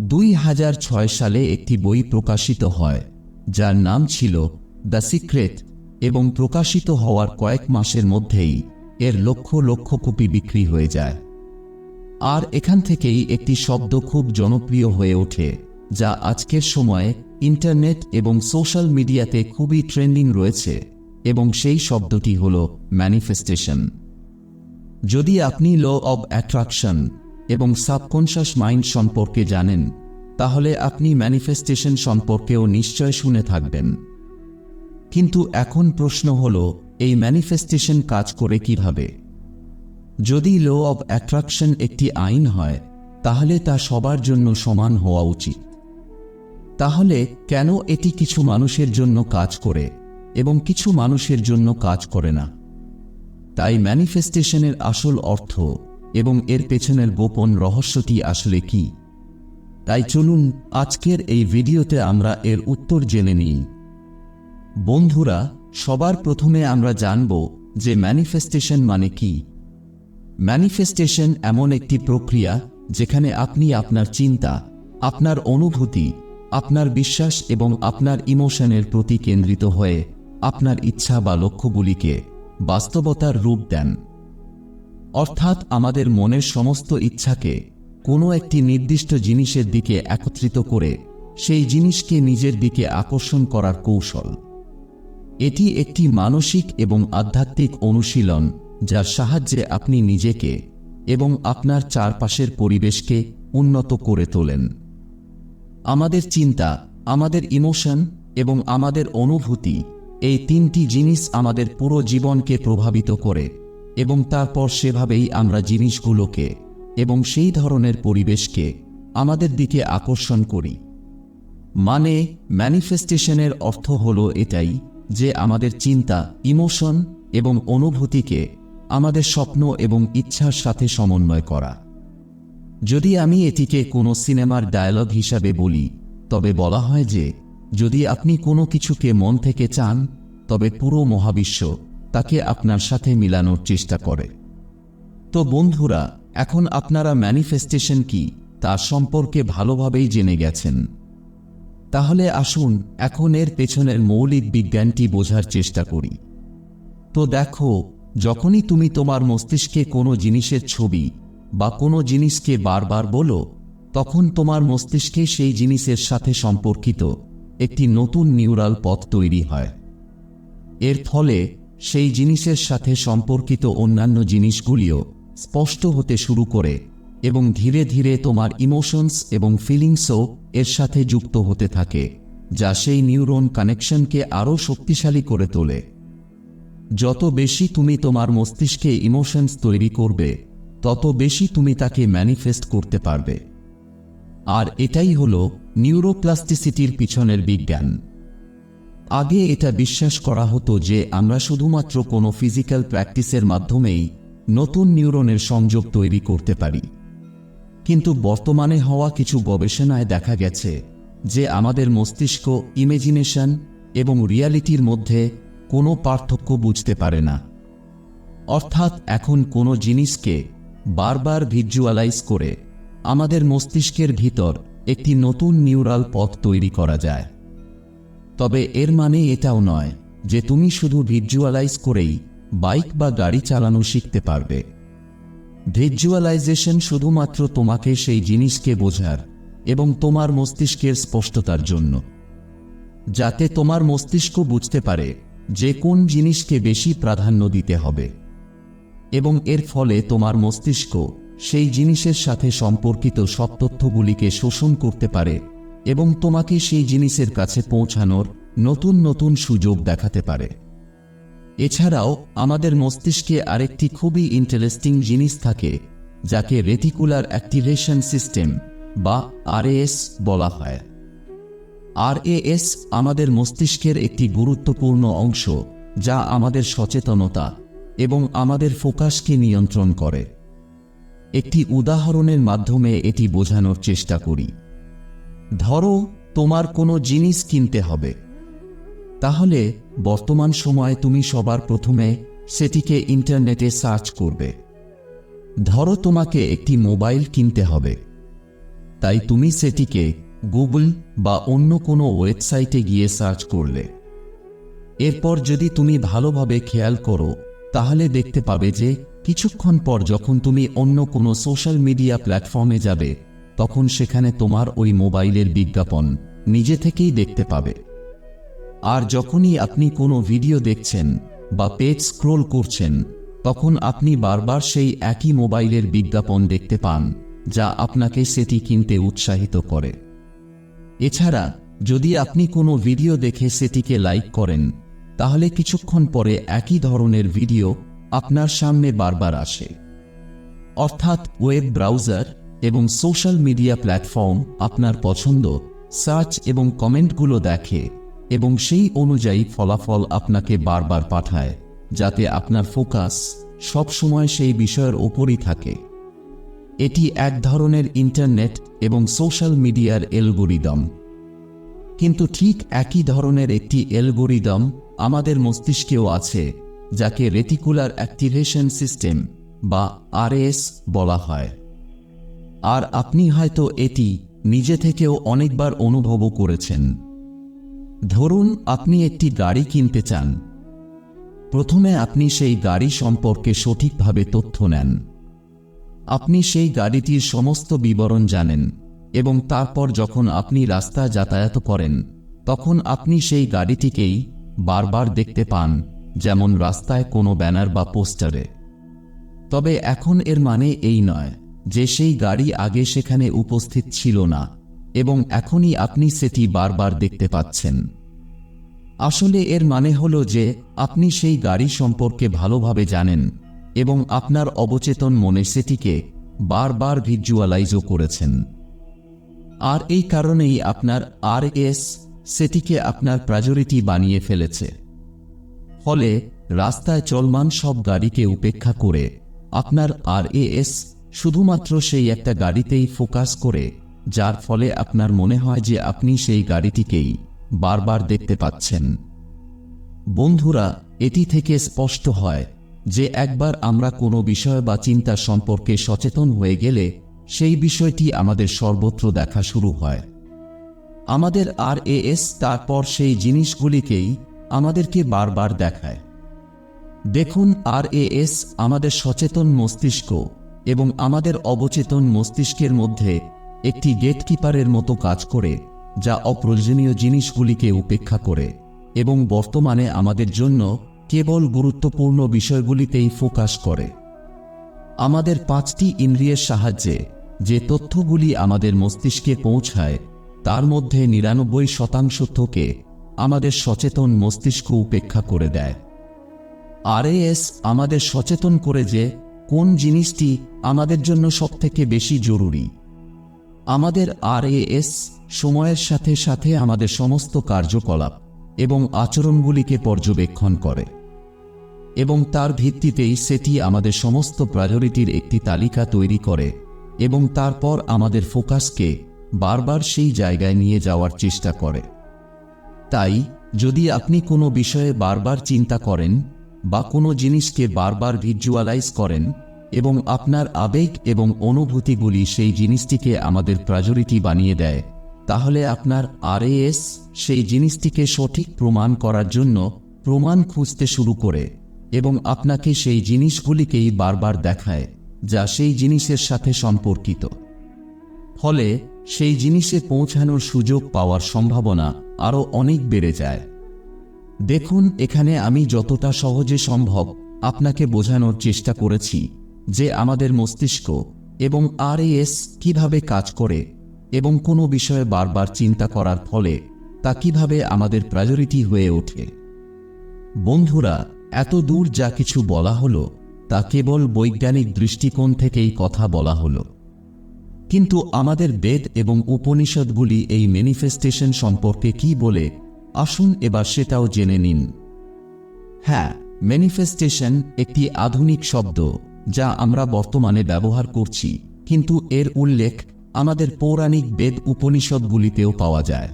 দুই হাজার ছয় সালে একটি বই প্রকাশিত হয়, যার নাম ছিল দ্য সিক্রেট এবং প্রকাশিত হওয়ার কয়েক মাসের মধ্যেই এর লক্ষ লক্ষ কপি বিক্রি হয়ে যায়। আর এখান থেকেই একটি শব্দ খুব জনপ্রিয় হয়ে ওঠে, যা আজকের সময়ে ইন্টারনেট এবং সোশ্যাল মিডিয়াতে খুবই ট্রেন্ডিং রয়েছে এবং সেই শব্দটি হল ম্যানিফেস্টেশন। যদি আপনি ল অব অ্যাট্রাকশন এবং সাবকনশাস মাইন্ড সম্পর্কে জানেন, তাহলে আপনি ম্যানিফেস্টেশন সম্পর্কেও নিশ্চয় শুনে থাকবেন। কিন্তু এখন প্রশ্ন হল, এই ম্যানিফেস্টেশন কাজ করে কীভাবে? যদি ল অব অ্যাট্রাকশন একটি আইন হয়, তাহলে তা সবার জন্য সমান হওয়া উচিত। তাহলে কেন এটি কিছু মানুষের জন্য কাজ করে এবং কিছু মানুষের জন্য কাজ করে না? তাই ম্যানিফেস্টেশনের আসল অর্থ এবং এর পেছনের গোপন রহস্যটি আসলে কি? তাই চলুন আজকের এই ভিডিওতে আমরা এর উত্তর জেনে নিই। বন্ধুরা, সবার প্রথমে আমরা জানব যে ম্যানিফেস্টেশন মানে কি। ম্যানিফেস্টেশন এমন একটি প্রক্রিয়া যেখানে আপনি আপনার চিন্তা, আপনার অনুভূতি, আপনার বিশ্বাস এবং আপনার ইমোশনের প্রতি কেন্দ্রিত হয়ে আপনার ইচ্ছা বা লক্ষ্যগুলিকে বাস্তবতার রূপ দেন। অর্থাৎ আমাদের মনের সমস্ত ইচ্ছাকে কোনো একটি নির্দিষ্ট জিনিসের দিকে একত্রিত করে সেই জিনিসকে নিজের দিকে আকর্ষণ করার কৌশল। এটি একটি মানসিক এবং আধ্যাত্মিক অনুশীলন যার সাহায্যে আপনি নিজেকে এবং আপনার চারপাশের পরিবেশকে উন্নত করে তোলেন। আমাদের চিন্তা, আমাদের ইমোশন এবং আমাদের অনুভূতি এই তিনটি জিনিস আমাদের পুরো জীবনকে প্রভাবিত করে। এবং তারপর সেভাবেই আমরা জিনিসগুলোকে এবং সেই ধরনের পরিবেশকে আমাদের দিকে আকর্ষণ করি। মানে ম্যানিফেস্টেশনের অর্থ হল এটাই যে আমাদের চিন্তা ইমোশন এবং অনুভূতিকে আমাদের স্বপ্ন এবং ইচ্ছার সাথে সমন্বয় করা। যদি আমি এটিকে কোনো সিনেমার ডায়ালগ হিসাবে বলি, তবে বলা হয় যে, যদি আপনি কোনো কিছুকে মন থেকে চান, তবে পুরো মহাবিশ্ব তাকে আপনার সাথে মিলানোর চেষ্টা করে। তো বন্ধুরা, এখন আপনারা ম্যানিফেস্টেশন কি, তা সম্পর্কে ভালোভাবেই জেনে গেছেন। তাহলে আসুন, এখন এর পেছনের মৌলিক বিজ্ঞানটি বোঝার চেষ্টা করি। তো দেখো, যখনই তুমি তোমার মস্তিষ্কে কোনো জিনিসের ছবি বা কোনো জিনিসকে বারবার বলো, তখন তোমার মস্তিষ্কে সেই জিনিসের সাথে সম্পর্কিত একটি নতুন নিউরাল পথ তৈরি হয়। এর ফলে সেই জিনিসের সাথে সম্পর্কিত অন্যান্য জিনিসগুলিও স্পষ্ট হতে শুরু করে এবং ধীরে ধীরে তোমার ইমোশনস এবং ফিলিংসও এর সাথে যুক্ত হতে থাকে, যা সেই নিউরন কানেকশনকে আরও শক্তিশালী করে তোলে। যত বেশি তুমি তোমার মস্তিষ্কে ইমোশনস তৈরি করবে, তত বেশি তুমি তাকে ম্যানিফেস্ট করতে পারবে। আর এটাই হল নিউরোপ্লাস্টিসিটির পিছনের বিজ্ঞান। আগে এটা বিশ্বাস করা হতো যে আমরা শুধুমাত্র কোনো ফিজিক্যাল প্র্যাকটিসের মাধ্যমেই নতুন নিউরনের সংযোগ তৈরি করতে পারি। কিন্তু বর্তমানে হওয়া কিছু গবেষণায় দেখা গেছে যে আমাদের মস্তিষ্ক, ইমেজিনেশন এবং রিয়ালিটির মধ্যে কোনো পার্থক্য বুঝতে পারে না। অর্থাৎ এখন কোনো জিনিসকে বারবার ভিজুয়ালাইজ করে আমাদের মস্তিষ্কের ভিতর একটি নতুন নিউরাল পথ তৈরি করা যায়। তবে এর মানে এটাও নয় যে তুমি শুধু ভিজুয়ালাইজ করেই বাইক বা গাড়ি চালানো শিখতে পারবে। ভিজুয়ালাইজেশন শুধুমাত্র তোমাকে সেই জিনিসকে বোঝার এবং তোমার মস্তিষ্কের স্পষ্টতার জন্য। যাতে তোমার মস্তিষ্ক বুঝতে পারে যে কোন জিনিসকে বেশি প্রাধান্য দিতে হবে। এবং এর ফলে তোমার মস্তিষ্ক সেই জিনিসের সাথে সম্পর্কিত সব তথ্যগুলিকে শোষণ করতে পারে এবং তোমাকে সেই জিনিসের কাছে পৌঁছানোর নতুন নতুন সুযোগ দেখাতে পারে। এছাড়াও, আমাদের মস্তিষ্কে আরেকটি খুবই ইন্টারেস্টিং জিনিস থাকে, যাকে রেটিকুলার অ্যাক্টিভেশন সিস্টেম বা আরএএস বলা হয়। আরএএস আমাদের মস্তিষ্কের একটি গুরুত্বপূর্ণ অংশ, যা আমাদের সচেতনতা এবং আমাদের ফোকাসকে নিয়ন্ত্রণ করে। একটি উদাহরণের মাধ্যমে এটি বোঝানোর চেষ্টা করি। ধরো, তোমার কোনো জিনিস কিনতে হবে। তাহলে, বর্তমান সময়ে তুমি সবার প্রথমে সেটিকে ইন্টারনেটে সার্চ করবে। ধরো, তোমাকে একটি মোবাইল কিনতে হবে। তাই তুমি সেটিকে গুগল বা অন্য কোনো ওয়েবসাইটে গিয়ে সার্চ করলে। এরপর যদি তুমি ভালোভাবে খেয়াল করো, তাহলে দেখতে পাবে যে কিছুক্ষণ পর যখন তুমি অন্য কোনো সোশ্যাল মিডিয়া প্ল্যাটফর্মে যাবে তখন সেখানে তোমার ওই মোবাইলের বিজ্ঞাপন নিজে থেকেই দেখতে পাবে। আর যখনই আপনি কোনো ভিডিও দেখছেন বা পেজ স্ক্রোল করছেন, তখন আপনি বারবার সেই একই মোবাইলের বিজ্ঞাপন দেখতে পান, যা আপনাকে সেটি কিনতে উৎসাহিত করে। এছাড়া, যদি আপনি কোনো ভিডিও দেখে সেটিকে লাইক করেন, তাহলে কিছুক্ষণ পরে একই ধরনের ভিডিও আপনার সামনে বারবার আসে। অর্থাৎ ওয়েব ব্রাউজার এবং সোশ্যাল মিডিয়া প্ল্যাটফর্ম আপনার পছন্দ, সার্চ এবং কমেন্টগুলো দেখে এবং সেই অনুযায়ী ফলাফল আপনাকে বারবার পাঠায়, যাতে আপনার ফোকাস সবসময় সেই বিষয়ের ওপরই থাকে। এটি এক ধরনের ইন্টারনেট এবং সোশ্যাল মিডিয়ার এলগোরিদম কিন্তু ঠিক একই ধরনের একটি এলগোরিদম আমাদের মস্তিষ্কেও আছে, যাকে রেটিকুলার অ্যাক্টিভেশন সিস্টেম বা আরএস বলা হয়। আর আপনি হয়তো এটি নিজে থেকেও অনেকবার অনুভবও করেছেন। ধরুন, আপনি একটি গাড়ি কিনতে চান। প্রথমে আপনি সেই গাড়ি সম্পর্কে সঠিকভাবে তথ্য নেন। আপনি সেই গাড়িটির সমস্ত বিবরণ জানেন এবং তারপর যখন আপনি রাস্তা যাতায়াত করেন, তখন আপনি সেই গাড়িটিকেই বারবার দেখতে পান, যেমন রাস্তায় কোনো ব্যানার বা পোস্টারে। তবে এখন এর মানে এই নয়। যে সেই গাড়ি আগে সেখানে উপস্থিত ছিল না, এবং এখনই আপনি সেটি বারবার দেখতে পাচ্ছেন। আসলে এর মানে হল যে, আপনি সেই গাড়ি সম্পর্কে ভালোভাবে জানেন, এবং আপনার অবচেতন মনে সেটিকে বারবার ভিজুয়ালাইজও করেছেন। আর এই কারণেই আপনার আর এস সেটিকে আপনার প্রাজরিটি বানিয়ে ফেলেছে। ফলে রাস্তায় চলমান সব গাড়িকে উপেক্ষা করে আপনার আর এ এস শুধুমাত্র সেই একটা গাড়িতেই ফোকাস করে, যার ফলে আপনার মনে হয় যে আপনি সেই গাড়িটিকেই বারবার দেখতে পাচ্ছেন। বন্ধুরা, এটি থেকে স্পষ্ট হয় যে একবার আমরা কোনো বিষয় বা চিন্তা সম্পর্কে সচেতন হয়ে গেলে সেই বিষয়টি আমাদের সর্বত্র দেখা শুরু হয়। আমাদের আর এস তারপর সেই জিনিসগুলিকেই আমাদেরকে বারবার দেখায়। দেখুন, আর এস আমাদের সচেতন মস্তিষ্ক এবং আমাদের অবচেতন মস্তিষ্কের মধ্যে একটি গেটকিপারের মতো কাজ করে, যা অপ্রয়োজনীয় জিনিসগুলিকে উপেক্ষা করে, এবং বর্তমানে আমাদের জন্য কেবল গুরুত্বপূর্ণ বিষয়গুলিতেই ফোকাস করে। আমাদের পাঁচটি ইন্দ্রিয়ের সাহায্যে যে তথ্যগুলি আমাদের মস্তিষ্কে পৌঁছায়, তার মধ্যে নিরানব্বই শতাংশ থেকে আমাদের সচেতন মস্তিষ্ক উপেক্ষা করে দেয়। আরএএস আমাদের সচেতন করে যে কোন জিনিসটি আমাদের জন্য সবথেকে বেশি জরুরি? আমাদের আরএএস সময়ের সাথে সাথে আমাদের সমস্ত কার্যকলাপ এবং আচরণগুলিকে পর্যবেক্ষণ করে এবং তার ভিত্তিতেই সেটি আমাদের সমস্ত প্রায়োরিটির একটি তালিকা তৈরি করে এবং তারপর আমাদের ফোকাসকে বারবার সেই জায়গায় নিয়ে যাওয়ার চেষ্টা করে। তাই, যদি আপনি কোনো বিষয়ে বারবার চিন্তা করেন বা কোনো জিনিসকে বারবার ভিজুয়ালাইজ করেন এবং আপনার আবেগ এবং অনুভূতিগুলি সেই জিনিসটিকে আমাদের প্রাজরিটি বানিয়ে দেয়, তাহলে আপনার আরএএস সেই জিনিসটিকে সঠিক প্রমাণ করার জন্য প্রমাণ খুঁজতে শুরু করে এবং আপনাকে সেই জিনিসগুলিকেই বারবার দেখায়, যা সেই জিনিসের সাথে সম্পর্কিত। ফলে সেই জিনিসে পৌঁছানোর সুযোগ পাওয়ার সম্ভাবনা আরও অনেক বেড়ে যায়। দেখুন, এখানে আমি যতটা সহজে সম্ভব আপনাকে বোঝানোর চেষ্টা করেছি যে আমাদের মস্তিষ্ক এবং আরএএস কীভাবে কাজ করে এবং কোনো বিষয়ে বারবার চিন্তা করার ফলে তা কীভাবে আমাদের প্রায়োরিটি হয়ে ওঠে। বন্ধুরা, এত দূর যা কিছু বলা হলো, তা কেবল বৈজ্ঞানিক দৃষ্টিকোণ থেকেই কথা বলা হলো। কিন্তু আমাদের বেদ এবং উপনিষদগুলি এই ম্যানিফেস্টেশন সম্পর্কে কি বলে আসুন এবার সেটাও জেনে নিন। হ্যাঁ ম্যানিফেস্টেশন একটি আধুনিক শব্দ, যা আমরা বর্তমানে ব্যবহার করছি, কিন্তু এর উল্লেখ আমাদের পৌরাণিক বেদ উপনিষদগুলিতেও পাওয়া যায়।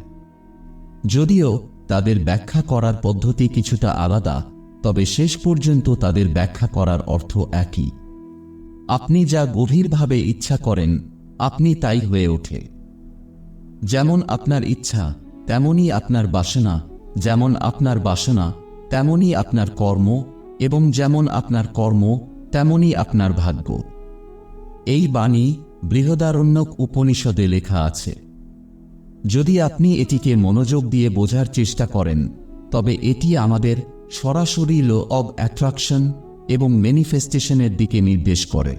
যদিও তাদের ব্যাখ্যা করার পদ্ধতি কিছুটা আলাদা, তবে শেষ পর্যন্ত তাদের ব্যাখ্যা করার অর্থ একই। আপনি যা গভীরভাবে ইচ্ছা করেন, আপনি তাই হয়ে ওঠে। যেমন আপনার ইচ্ছা তেমনই আপনার বাসনা, যেমন আপনার বাসনা, তেমনই আপনার কর্ম, এবং যেমন আপনার কর্ম, তেমনই আপনার ভাগ্য। এই বাণী বৃহদারণ্যক উপনিষদে লেখা আছে। যদি আপনি এটিকে মনোযোগ দিয়ে বোঝার চেষ্টা করেন, তবে এটি আমাদের সরাসরি লো অব অ্যাট্রাকশন এবং ম্যানিফেস্টেশনের দিকে নির্দেশ করে।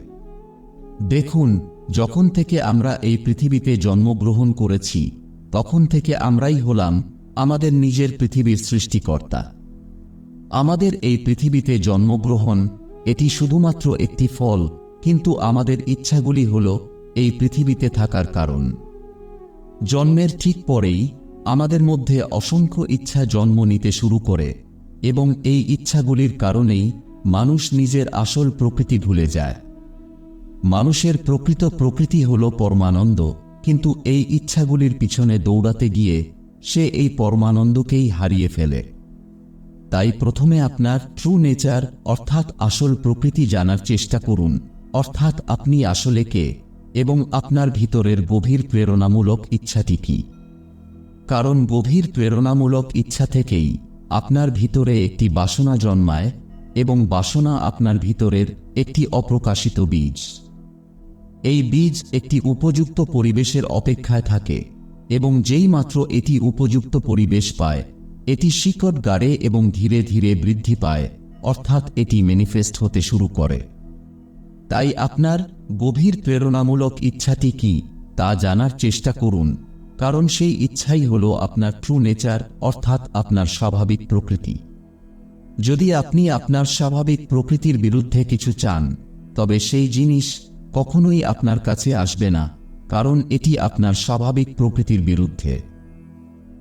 দেখুন, যখন থেকে আমরা এই পৃথিবীতে জন্মগ্রহণ করেছি তখন থেকে আমরাই হলাম আমাদের নিজের পৃথিবীর সৃষ্টিকর্তা। আমাদের এই পৃথিবীতে জন্মগ্রহণ, এটি শুধুমাত্র একটি ফল, কিন্তু আমাদের ইচ্ছাগুলি হল এই পৃথিবীতে থাকার কারণ। জন্মের ঠিক পরেই আমাদের মধ্যে অসংখ্য ইচ্ছা জন্ম নিতে শুরু করে, এবং এই ইচ্ছাগুলির কারণেই মানুষ নিজের আসল প্রকৃতি ভুলে যায়। মানুষের প্রকৃত প্রকৃতি হল পরমানন্দ। কিন্তু এই ইচ্ছাগুলির পিছনে দৌড়াতে গিয়ে সে এই পরমানন্দকেই হারিয়ে ফেলে। তাই প্রথমে আপনার ট্রু নেচার অর্থাৎ আসল প্রকৃতি জানার চেষ্টা করুন, অর্থাৎ আপনি আসলে কে এবং আপনার ভিতরের গভীর প্রেরণামূলক ইচ্ছাটি কি। কারণ গভীর প্রেরণামূলক ইচ্ছা থেকেই আপনার ভিতরে একটি বাসনা জন্মায় এবং বাসনা আপনার ভিতরের একটি অপ্রকাশিত বীজ। এই বীজ একটি উপযুক্ত পরিবেশের অপেক্ষায় থাকে এবং যেই মাত্র এটি উপযুক্ত পরিবেশ পায়, এটি শিকড় গাড়ে এবং ধীরে ধীরে বৃদ্ধি পায়, অর্থাৎ এটি ম্যানিফেস্ট হতে শুরু করে। তাই আপনার গভীর প্রেরণামূলক ইচ্ছাটি কি তা জানার চেষ্টা করুন, কারণ সেই ইচ্ছাই হল আপনার ট্রু নেচার অর্থাৎ আপনার স্বাভাবিক প্রকৃতি। যদি আপনি আপনার স্বাভাবিক প্রকৃতির বিরুদ্ধে কিছু চান, তবে সেই জিনিস কখনোই আপনার কাছে আসবে না, কারণ এটি আপনার স্বাভাবিক প্রকৃতির বিরুদ্ধে।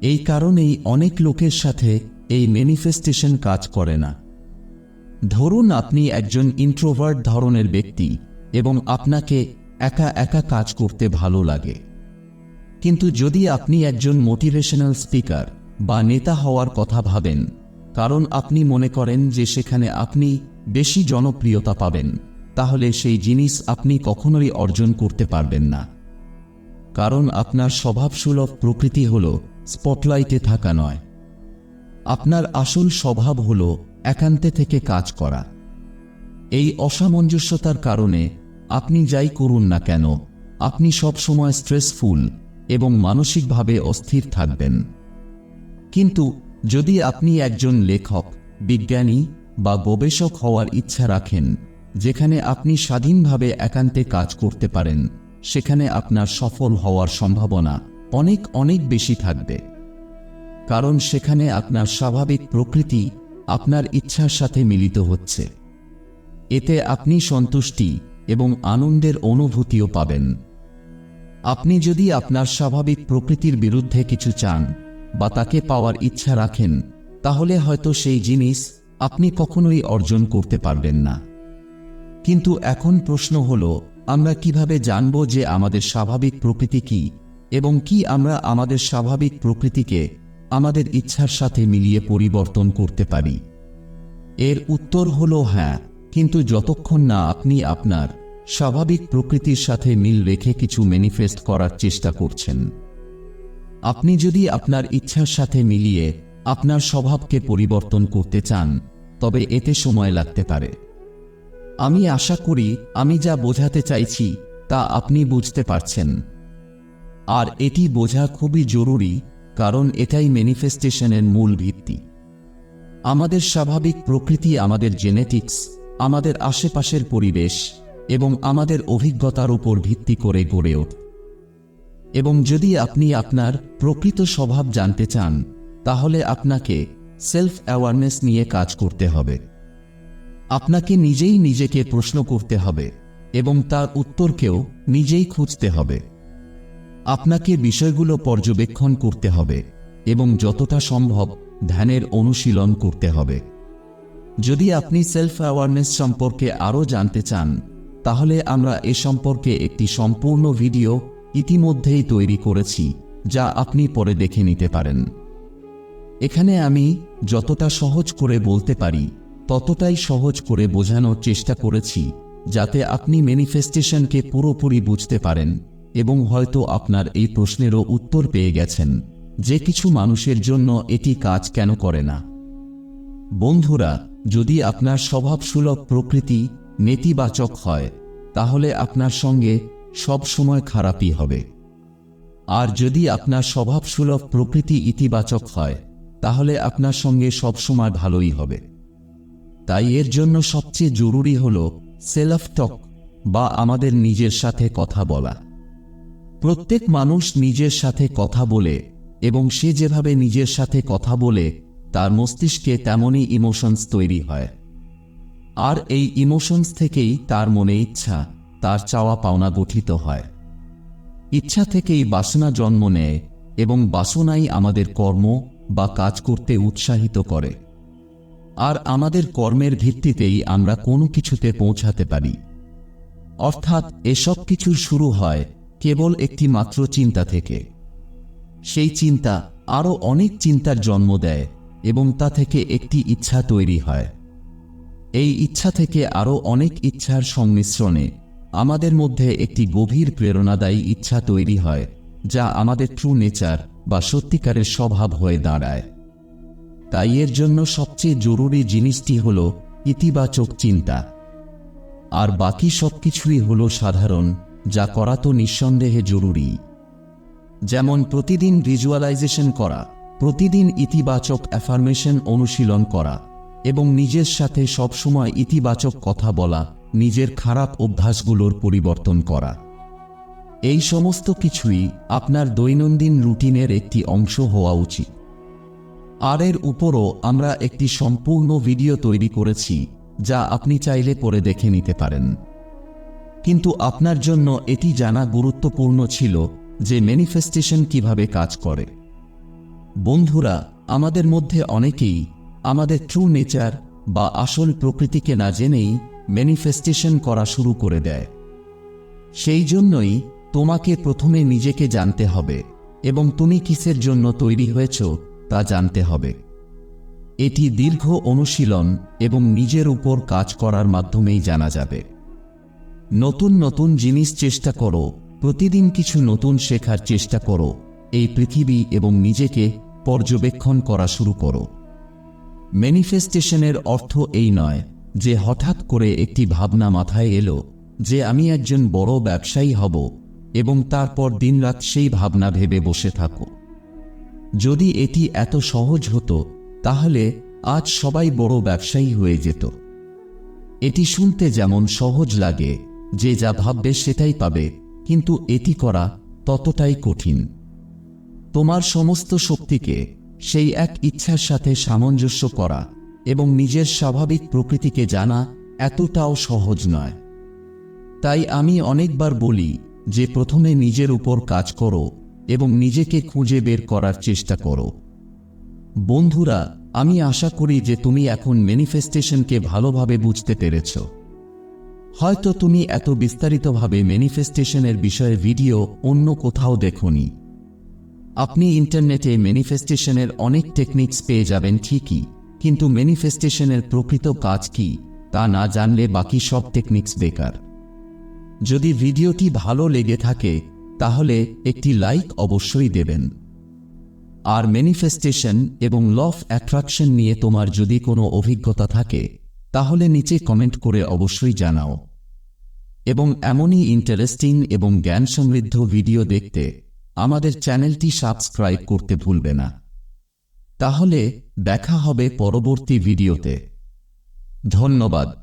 এই কারণেই অনেক লোকের সাথে এই ম্যানিফেস্টেশন কাজ করে না। ধরুন আপনি একজন ইন্ট্রোভার্ট ধরনের ব্যক্তি এবং আপনাকে একা একা কাজ করতে ভালো লাগে। কিন্তু যদি আপনি একজন মোটিভেশনাল স্পিকার বা নেতা হওয়ার কথা ভাবেন, কারণ আপনি মনে করেন যে সেখানে আপনি বেশি জনপ্রিয়তা পাবেন। তাহলে সেই জিনিস আপনি কখনোই অর্জন করতে পারবেন না। কারণ আপনার স্বভাবসুলভ প্রকৃতি হল স্পটলাইটে থাকা নয়। আপনার আসল স্বভাব হল একান্তে থেকে কাজ করা। এই অসামঞ্জস্যতার কারণে আপনি যাই করুন না কেন, আপনি সব সময় স্ট্রেসফুল এবং মানসিকভাবে অস্থির থাকবেন। কিন্তু যদি আপনি একজন লেখক, বিজ্ঞানী বা গবেষক হওয়ার ইচ্ছা রাখেন যেখানে আপনি স্বাধীনভাবে একান্তে কাজ করতে পারেন, সেখানে আপনার সফল হওয়ার সম্ভাবনা অনেক অনেক বেশি থাকবে। কারণ সেখানে আপনার স্বাভাবিক প্রকৃতি আপনার ইচ্ছার সাথে মিলিত হচ্ছে। এতে আপনি সন্তুষ্টি এবং আনন্দের অনুভূতিও পাবেন। আপনি যদি আপনার স্বাভাবিক প্রকৃতির বিরুদ্ধে কিছু চান বা তাকে পাওয়ার ইচ্ছা রাখেন, তাহলে হয়তো সেই জিনিস আপনি কখনোই অর্জন করতে পারবেন না। কিন্তু এখন প্রশ্ন হল, আমরা কীভাবে জানব যে আমাদের স্বাভাবিক প্রকৃতি কি এবং কি আমরা আমাদের স্বাভাবিক প্রকৃতিকে আমাদের ইচ্ছার সাথে মিলিয়ে পরিবর্তন করতে পারি? এর উত্তর হল হ্যাঁ কিন্তু যতক্ষণ না আপনি আপনার স্বাভাবিক প্রকৃতির সাথে মিল রেখে কিছু ম্যানিফেস্ট করার চেষ্টা করছেন। আপনি যদি আপনার ইচ্ছার সাথে মিলিয়ে আপনার স্বভাবকে পরিবর্তন করতে চান, তবে এতে সময় লাগতে পারে। আমি আশা করি আমি যা বোঝাতে চাইছি তা আপনি বুঝতে পারছেন। আর এটি বোঝা খুবই জরুরি, কারণ এটাই ম্যানিফেস্টেশনের মূল ভিত্তি। আমাদের স্বাভাবিক প্রকৃতি, আমাদের জেনেটিক্স আমাদের আশেপাশের পরিবেশ এবং আমাদের অভিজ্ঞতার উপর ভিত্তি করে গড়ে ওঠে। এবং যদি আপনি আপনার প্রকৃত স্বভাব জানতে চান, তাহলে আপনাকে সেলফ অ্যাওয়ারনেস নিয়ে কাজ করতে হবে। আপনাকে নিজেই নিজেকে প্রশ্ন করতে হবে এবং তার উত্তরকেও নিজেই খুঁজতে হবে। আপনাকে বিষয়গুলো পর্যবেক্ষণ করতে হবে এবং যতটা সম্ভব ধ্যানের অনুশীলন করতে হবে। যদি আপনি সেলফ অ্যাওয়ারনেস সম্পর্কে আরও জানতে চান, তাহলে আমরা এ সম্পর্কে একটি সম্পূর্ণ ভিডিও ইতিমধ্যেই তৈরি করেছি, যা আপনি পরে দেখে নিতে পারেন। এখানে আমি যতটা সহজ করে বলতে পারি ততটাই সহজ করে বোঝানোর চেষ্টা করেছি, যাতে আপনি ম্যানিফেস্টেশনকে পুরোপুরি বুঝতে পারেন এবং হয়তো আপনার এই প্রশ্নেরও উত্তর পেয়ে গেছেন যে কিছু মানুষের জন্য এটি কাজ কেন করে না। বন্ধুরা, যদি আপনার স্বভাবসুলভ প্রকৃতি নেতিবাচক হয়, তাহলে আপনার সঙ্গে সব সময় খারাপই হবে। আর যদি আপনার স্বভাবসুলভ প্রকৃতি ইতিবাচক হয়, তাহলে আপনার সঙ্গে সবসময় ভালোই হবে। তাই এর জন্য সবচেয়ে জরুরি হল সেলফ টক বা আমাদের নিজের সাথে কথা বলা। প্রত্যেক মানুষ নিজের সাথে কথা বলে এবং সে যেভাবে নিজের সাথে কথা বলে, তার মস্তিষ্কে তেমনই ইমোশনস তৈরি হয়। আর এই ইমোশনস থেকেই তার মনে ইচ্ছা, তার চাওয়া পাওনা গঠিত হয়। ইচ্ছা থেকেই বাসনা জন্ম নেয় এবং বাসনাই আমাদের কর্ম বা কাজ করতে উৎসাহিত করে। আর আমাদের কর্মের ভিত্তিতেই আমরা কোনো কিছুতে পৌঁছাতে পারি। অর্থাৎ এসব কিছুর শুরু হয় কেবল একটি মাত্র চিন্তা থেকে। সেই চিন্তা আরও অনেক চিন্তার জন্ম দেয় এবং তা থেকে একটি ইচ্ছা তৈরি হয়। এই ইচ্ছা থেকে আরও অনেক ইচ্ছার সংমিশ্রণে আমাদের মধ্যে একটি গভীর প্রেরণাদায়ী ইচ্ছা তৈরি হয়, যা আমাদের ট্রু নেচার বা সত্যিকারের স্বভাব হয়ে দাঁড়ায়। তাই এর জন্য সবচেয়ে জরুরি জিনিসটি হল ইতিবাচক চিন্তা। আর বাকি সব কিছুই হল সাধারণ, যা করা তো নিঃসন্দেহে জরুরি। যেমন প্রতিদিন ভিজুয়ালাইজেশন করা, প্রতিদিন ইতিবাচক অ্যাফার্মেশন অনুশীলন করা, এবং নিজের সাথে সবসময় ইতিবাচক কথা বলা, নিজের খারাপ অভ্যাসগুলোর পরিবর্তন করা। এই সমস্ত কিছুই আপনার দৈনন্দিন রুটিনের একটি অংশ হওয়া উচিত। আর এর উপরও আমরা একটি সম্পূর্ণ ভিডিও তৈরি করেছি, যা আপনি চাইলে পরে দেখে নিতে পারেন। কিন্তু আপনার জন্য এটি জানা গুরুত্বপূর্ণ ছিল যে ম্যানিফেস্টেশন কীভাবে কাজ করে। বন্ধুরা, আমাদের মধ্যে অনেকেই আমাদের ট্রু নেচার বা আসল প্রকৃতিকে না জেনেই ম্যানিফেস্টেশন করা শুরু করে দেয়। সেই জন্যই তোমাকে প্রথমে নিজেকে জানতে হবে, এবং তুমি কিসের জন্য তৈরি হয়েছ তা জানতে হবে। এটি দীর্ঘ অনুশীলন এবং নিজের উপর কাজ করার মাধ্যমেই জানা যাবে। নতুন নতুন জিনিস চেষ্টা করো, প্রতিদিন কিছু নতুন শেখার চেষ্টা করো, এই পৃথিবী এবং নিজেকে পর্যবেক্ষণ করা শুরু করো। ম্যানিফেস্টেশনের অর্থ এই নয় যে হঠাৎ করে একটি ভাবনা মাথায় এলো যে আমি একজন বড় ব্যবসায়ী হব এবং তারপর দিনরাত সেই ভাবনা ভেবে বসে থাকো। যদি এটি এত সহজ হতো, তাহলে আজ সবাই বড় ব্যবসায়ী হয়ে যেত। এটি শুনতে যেমন সহজ লাগে, যে যা ভাববে সেটাই পাবে, কিন্তু এটি করা ততটাই কঠিন। তোমার সমস্ত শক্তিকে সেই এক ইচ্ছার সাথে সামঞ্জস্য করা এবং নিজের স্বাভাবিক প্রকৃতিকে জানা এতটাও সহজ নয়। তাই আমি অনেকবার বলি, যে প্রথমে নিজের উপর কাজ করো এবং নিজেকে খুঁজে বের করার চেষ্টা করো। বন্ধুরা, আমি আশা করি যে তুমি এখন ম্যানিফেস্টেশনকে ভালোভাবে বুঝতে পেরেছ। হয়তো তুমি এত বিস্তারিতভাবে ম্যানিফেস্টেশনের বিষয়ে ভিডিও অন্য কোথাও দেখনি। আপনি ইন্টারনেটে ম্যানিফেস্টেশনের অনেক টেকনিক্স পেয়ে যাবেন ঠিকই, কিন্তু ম্যানিফেস্টেশনের প্রকৃত কাজ কি, তা না জানলে বাকি সব টেকনিক্স বেকার। যদি ভিডিওটি ভালো লেগে থাকে তাহলে একটি লাইক অবশ্যই দেবেন। আর ম্যানিফেস্টেশন এবং ল অফ অ্যাট্রাকশন নিয়ে তোমার যদি কোনো অভিজ্ঞতা থাকে, তাহলে নিচে কমেন্ট করে অবশ্যই জানাও। এবং এমনই ইন্টারেস্টিং এবং জ্ঞান সমৃদ্ধ ভিডিও দেখতে আমাদের চ্যানেলটি সাবস্ক্রাইব করতে ভুলবে না। তাহলে দেখা হবে পরবর্তী ভিডিওতে। ধন্যবাদ।